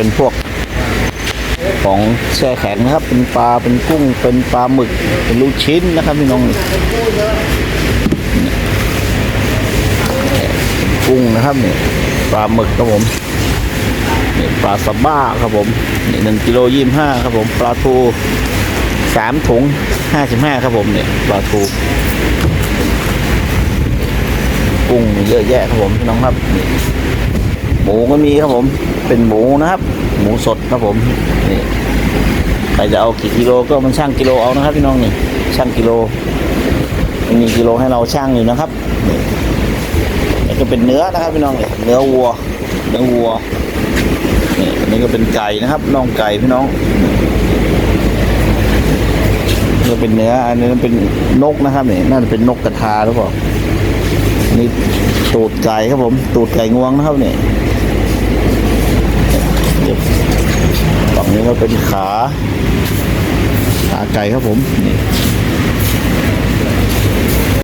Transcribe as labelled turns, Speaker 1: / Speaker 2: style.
Speaker 1: เป็นพวกของแช่แข็งนะครับ เป็นปลา เป็นกุ้ง เป็นปลาหมึก เป็นลูกชิ้นนะครับพี่น้องกุ้งนะครับเนี่ยปลาหมึกครับผมนี่ปลาสบ้าครับผมนี่หนึ่งกิโลยี่ห้าครับผม ปลาทูสามถุงห้าสิบห้าครับผมเนี่ยปลาทูกุ้งเยอะแยะครับผมพี่น้องครับนี่ มูก็มีครับผม เป็นหมูนะครับ หมูสดครับผมนี่ใครจะเอากี่กิโลก็มันช่างกิโลเอานะครับ พี่น้องนี่ช่างกิโลมันมีกิโลให้เราช่างอยู่นะครับนี่นี่ก็เป็นเนื้อนะครับพี่น้องนี่เนื้อวัว เนื้อวัวนี่อันนี้ก็เป็นไก่นะครับน่องไก่พี่น้องนี่ก็เป็นเนื้อ อันนี้เป็นนกนะครับนี่น่าจะเป็นนกกระทาหรือเปล่า นี่ตูดไก่ครับผม ตูดไก่งวงนะครับเนี่ยฝั่งนี้ก็เป็นขา ขาไก่ครับผมนี่